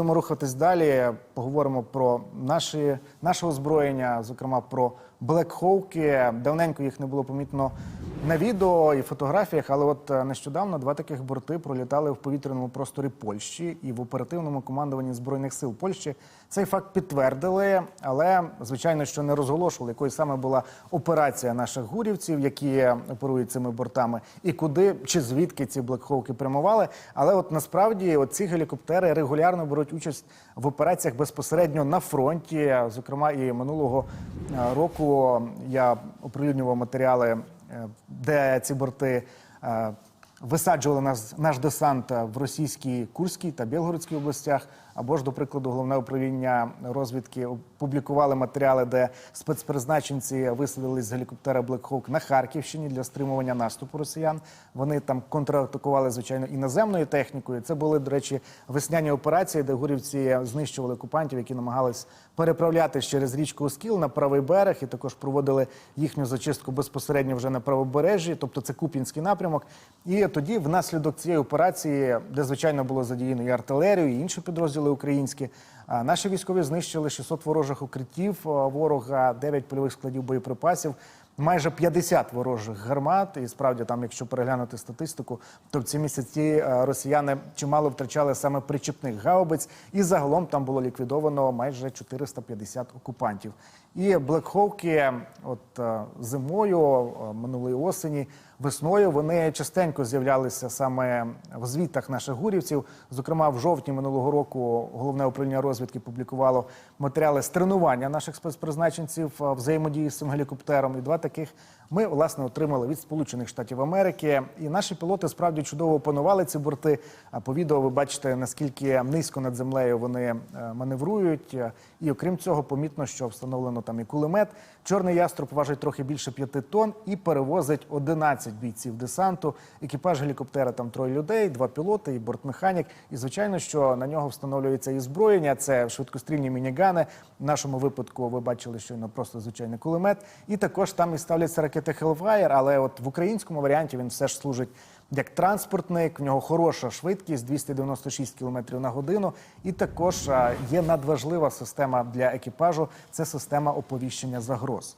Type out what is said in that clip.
Будемо рухатись далі. Поговоримо про наші, наше озброєння, зокрема про блекхоуки. Давненько їх не було помітно на відео і фотографіях, але от е, нещодавно два таких борти пролітали в повітряному просторі Польщі і в оперативному командуванні збройних сил Польщі цей факт підтвердили, але звичайно, що не розголошували, якою саме була операція наших гурівців, які оперують цими бортами, і куди чи звідки ці блекхоуки прямували. Але от насправді от ці гелікоптери регулярно беруть участь в операціях безпосередньо на фронті. Зокрема, і минулого е, року я оприлюднював матеріали, де ці борти. Е, Висаджували нас наш десант в російській Курській та Білгородській областях. Або ж, до прикладу, головне управління розвідки опублікували матеріали, де спецпризначенці висадились з гелікоптера Hawk на Харківщині для стримування наступу росіян. Вони там контратакували звичайно іноземною технікою. Це були, до речі, весняні операції, де гурівці знищували окупантів, які намагались переправлятись через річку Оскіл на правий берег, і також проводили їхню зачистку безпосередньо вже на правобережжі, тобто це Куп'янський напрямок. І тоді, внаслідок цієї операції, де звичайно було задіяно і артилерію, і інші підрозділи українські. Наші військові знищили 600 ворожих укриттів ворога, 9 польових складів боєприпасів, майже 50 ворожих гармат. І справді, там, якщо переглянути статистику, то в ці місяці росіяни чимало втрачали саме причепних гаубиць, і загалом там було ліквідовано майже 450 окупантів. І блекховки, от е, зимою, е, минулої осені, весною вони частенько з'являлися саме в звітах наших гурівців. Зокрема, в жовтні минулого року головне управління розвідки публікувало матеріали з тренування наших спецпризначенців е, взаємодії з цим гелікоптером. І два таких ми власне отримали від Сполучених Штатів Америки. І наші пілоти справді чудово опанували ці борти. А по відео ви бачите наскільки низько над землею вони е, маневрують. І окрім цього, помітно, що встановлено там і кулемет. Чорний яструб важить трохи більше п'яти тонн і перевозить 11 бійців десанту. Екіпаж гелікоптера там троє людей, два пілоти і бортмеханік. І звичайно, що на нього встановлюється і зброєння. Це швидкострільні мінігани. В нашому випадку ви бачили, що на просто звичайний кулемет. І також там і ставляться ракети Hellfire, але от в українському варіанті він все ж служить як транспортник. В нього хороша швидкість 296 км на годину. І також є надважлива система для екіпажу це система оповіщення загроз.